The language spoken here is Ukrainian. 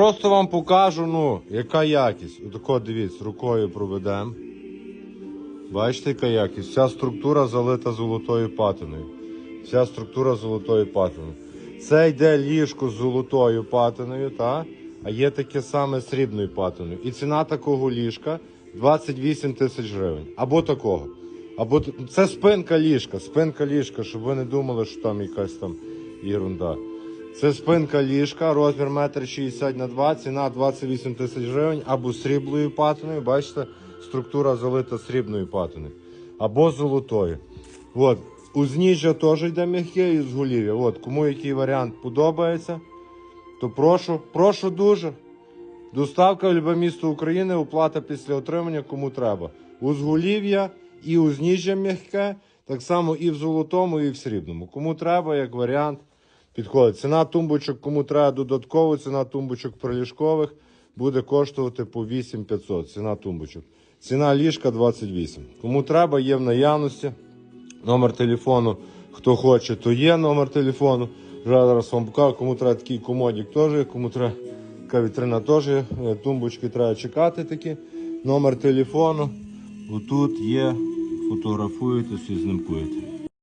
Просто вам покажу, ну, яка якість. Отако дивіться, рукою проведемо. Бачите, яка якість? Вся структура залита золотою патиною. Вся структура золотою патиною. Це йде ліжко з золотою патиною, та? а є таке саме срібною патиною. І ціна такого ліжка 28 тисяч гривень. Або такого. Або це спинка ліжка, спинка ліжка, щоб ви не думали, що там якась там ерунда. Це спинка ліжка, розмір 1,60 м на 2, ціна 28 тисяч гривень, або сріблою патиною, бачите, структура залита срібною патиною, або золотою. От, узніжжя теж йде м'яке і зголів'я. От, кому який варіант подобається, то прошу, прошу дуже. Доставка в любе місто України, оплата після отримання, кому треба. Узголів'я і узніжжя м'яке, так само і в золотому, і в срібному. Кому треба, як варіант, підходить. Ціна тумбочок, кому треба додатково, ціна тумбочок приліжкових буде коштувати по 8500. Ціна тумбочок. Ціна ліжка 28. Кому треба, є в наявності. Номер телефону, хто хоче, то є номер телефону. Зараз вам покажу, кому треба такий комодік теж, кому треба така вітрина теж. Е, тумбочки треба чекати такі. Номер телефону. Отут є, фотографуєте, і знімкуєте.